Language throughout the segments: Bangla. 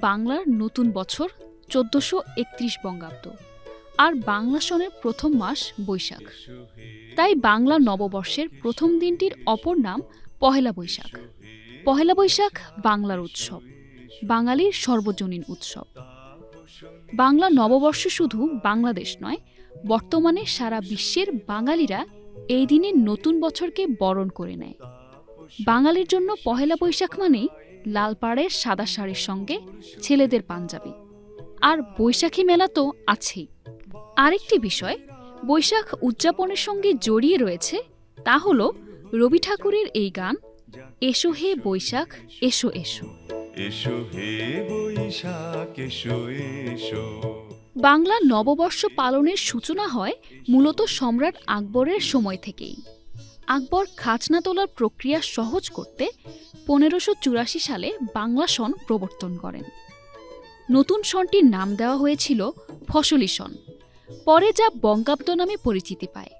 বাংলার নতুন বছর চোদ্দশো একত্রিশ বঙ্গাব্দ। আর বাংলা সনের প্রথম মাস বৈশাখ। তাই বাংলা নববর্ষের প্রথম দিনটির অপর নাম পহেলা বৈশাখ। পহেলা বৈশাখ বাংলার উৎসব। বাঙালির সর্বজনীন উৎসব। বাংলা নববর্ষ শুধু বাংলাদেশ নয়, বর্তমানে সারা বিশ্বের বাঙালিরা এই দিনে নতুন বছরকে বরণ করে নেয়। বাঙালির জন্য পহেলা বৈশাখ মানেই লাল পাড়ের সাদা শাড়ির সঙ্গে ছেলেদের পাঞ্জাবি। আর বৈশাখী মেলা তো আছেই। আরেকটি বিষয় বৈশাখ উদযাপনের সঙ্গে জড়িয়ে রয়েছে তা হল রবি ঠাকুরের এই গান এসো হে বৈশাখ এসো এসো এসো হে বৈশাখ এসো এসো। বাংলা নববর্ষ পালনের সূচনা হয় মূলত সম্রাট আকবরের সময় থেকেই। আকবর খাজনা তোলার প্রক্রিয়া সহজ করতে পনেরোশো চুরাশি সালে বাংলা সন প্রবর্তন করেন। নতুন সনটির নাম দেওয়া হয়েছিল ফসলি সন। পরে যা বঙ্গাব্দ নামে পরিচিতি পায়।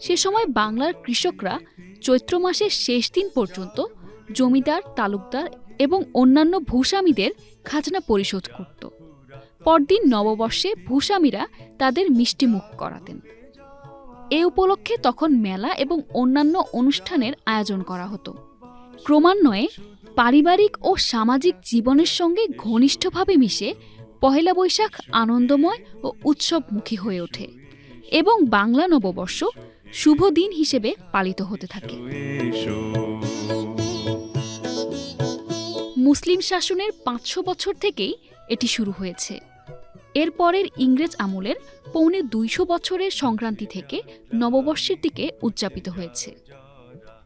সে সময় বাংলার কৃষকরা চৈত্র মাসের শেষ দিন পর্যন্ত জমিদার, তালুকদার এবং অন্যান্য ভূস্বামীদের খাজনা পরিশোধ করত। পরদিন নববর্ষে ভূস্বামীরা তাদের মিষ্টিমুখ করাতেন। এ উপলক্ষে তখন মেলা এবং অন্যান্য অনুষ্ঠানের আয়োজন করা হতো। ক্রমান্বয়ে পারিবারিক ও সামাজিক জীবনের সঙ্গে ঘনিষ্ঠভাবে মিশে পহেলা বৈশাখ আনন্দময় ও উৎসবমুখী হয়ে ওঠে এবং বাংলা নববর্ষ শুভ দিন হিসেবে পালিত হতে থাকে। মুসলিম শাসনের পাঁচশো বছর থেকেই এটি শুরু হয়েছে। এরপরের ইংরেজ আমলের পৌনে দুইশো বছরের সংক্রান্তি থেকে নববর্ষের দিকে উদযাপিত হয়েছে।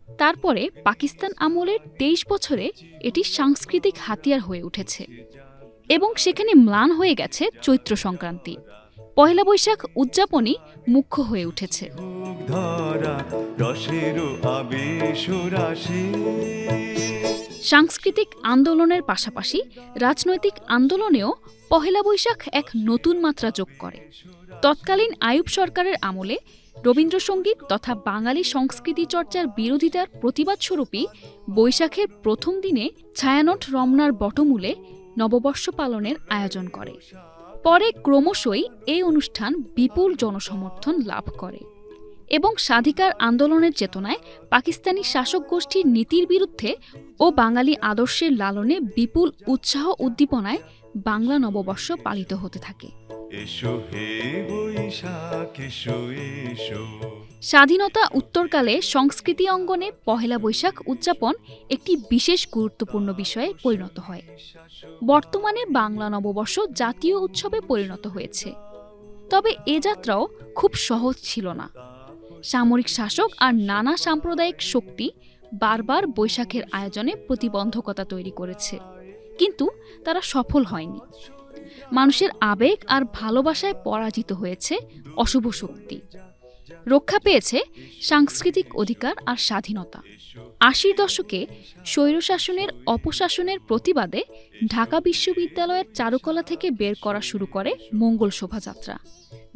তারপরে পাকিস্তান আমলের তেইশ বছরে এটি সাংস্কৃতিক হাতিয়ার হয়ে উঠেছে এবং সেখানে ম্লান হয়ে গেছে চৈত্র সংক্রান্তি। পহেলা বৈশাখ উদযাপনই মুখ্য হয়ে উঠেছে। সাংস্কৃতিক আন্দোলনের পাশাপাশি রাজনৈতিক আন্দোলনেও পহেলা বৈশাখ এক নতুন মাত্রা যোগ করে। তৎকালীন আয়ুব সরকারের আমলে রবীন্দ্রসঙ্গীত তথা বাঙালি সংস্কৃতি চর্চার বিরোধিতার প্রতিবাদ স্বরূপই বৈশাখের প্রথম দিনে ছায়ানট রমনার বটমূলে নববর্ষ পালনের আয়োজন করে। পরে ক্রমশই এই অনুষ্ঠান বিপুল জনসমর্থন লাভ করে এবং স্বাধিকার আন্দোলনের চেতনায় পাকিস্তানি শাসক গোষ্ঠীর নীতির বিরুদ্ধে ও বাঙালি আদর্শের লালনে বিপুল উৎসাহ উদ্দীপনায় বাংলা নববর্ষ পালিত হতে থাকে। এসো হে বৈশাখ, এসো এসো। স্বাধীনতা উত্তরকালে সংস্কৃতি অঙ্গনে পহেলা বৈশাখ উদযাপন একটি বিশেষ গুরুত্বপূর্ণ বিষয়ে পরিণত হয়। বর্তমানে বাংলা নববর্ষ জাতীয় উৎসবে পরিণত হয়েছে। তবে এ যাত্রাও খুব সহজ ছিল না। সামরিক শাসক আর নানা সাম্প্রদায়িক শক্তি বারবার বৈশাখের আয়োজনে প্রতিবন্ধকতা তৈরি করেছে। কিন্তু তারা সফল হয়নি। মানুষের আবেগ আর ভালোবাসায় পরাজিত হয়েছে অশুভ শক্তি। রক্ষা পেয়েছে সাংস্কৃতিক অধিকার আর স্বাধীনতা। আশির দশকে স্বৈরশাসনের অপশাসনের প্রতিবাদে ঢাকা বিশ্ববিদ্যালয়ের চারুকলা থেকে বের করা শুরু করে মঙ্গল শোভাযাত্রা,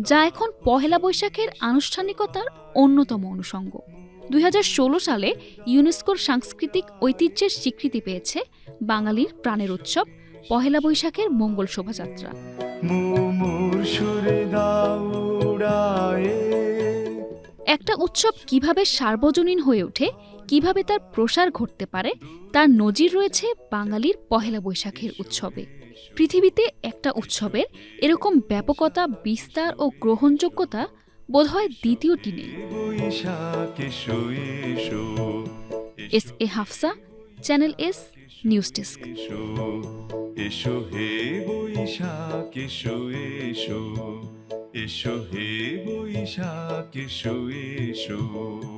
যা এখন পহেলা বৈশাখের আনুষ্ঠানিকতার অন্যতম অনুষঙ্গ। দুই হাজার ষোলো সালে ইউনেস্কোর সাংস্কৃতিক ঐতিহ্যের স্বীকৃতি পেয়েছে বাঙালির প্রাণের উৎসব পহেলা বৈশাখের মঙ্গল শোভাযাত্রা। একটা উৎসব কীভাবে সার্বজনীন হয়ে ওঠে কীভাবে তার প্রসার ঘটতে পারে তার নজির রয়েছে বাঙালির পহেলা বৈশাখের উৎসবে। পৃথিবীতে একটা উৎসবের এরকম ব্যাপকতা বিস্তার ও গ্রহণযোগ্যতা বোধহয় দ্বিতীয়টি নেই। S A Hafsa channel S news desk এসো হে বৈশাখ এসো এসো। এসো হে বৈশাখ এসো এসো।